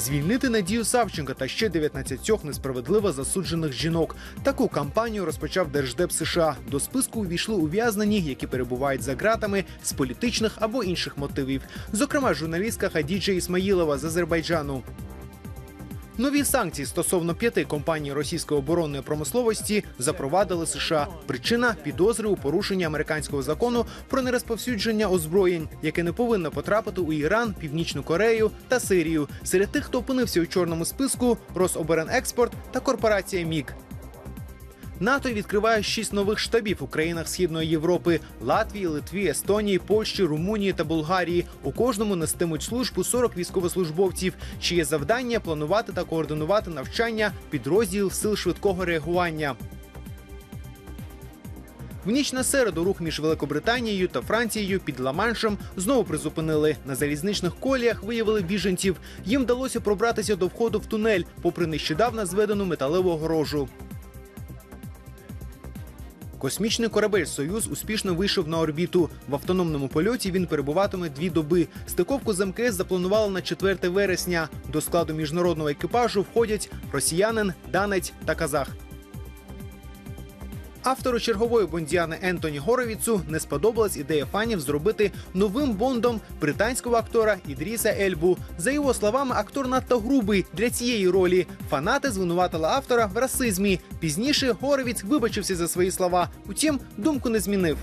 звільнити Надію Савченка та ще 19 несправедливо засуджених жінок. Таку кампанію розпочав Держдеп США. До списку увійшли ув'язнені, які перебувають за ґратами з політичних або інших мотивів. Зокрема, журналістка Хадіджа Ісмаїлова з Азербайджану. Нові санкції стосовно п'яти компаній російської оборонної промисловості запровадили США. Причина підозри у порушенні американського закону про нерозповсюдження озброєнь, яке не повинно потрапити у Іран, Північну Корею та Сирію. Серед тих, хто опинився у чорному списку, Рособоронекспорт та корпорація МІК. НАТО відкриває шість нових штабів у країнах Східної Європи: Латвії, Литві, Естонії, Польщі, Румунії та Болгарії. У кожному нестимуть службу 40 військовослужбовців, чиє завдання планувати та координувати навчання підрозділів сил швидкого реагування. В ніч на середу рух між Великобританією та Францією під Ла-Маншем знову призупинили. На залізничних коліях виявили біженців. Їм вдалося пробратися до входу в тунель, попри нещодавно зведену металеву огорожу. Космічний корабель Союз успішно вийшов на орбіту. В автономному польоті він перебуватиме дві доби. Стиковку з МКС запланували на 4 вересня. До складу міжнародного екіпажу входять росіянин, данець та казах. Автору чергової бондіани Ентоні Горовіцу не сподобалась ідея фанів зробити новим бондом британського актора Ідріса Ельбу. За його словами, актор надто грубий для цієї ролі. Фанати звинуватили автора в расизмі. Пізніше Горовіць вибачився за свої слова. Утім, думку не змінив.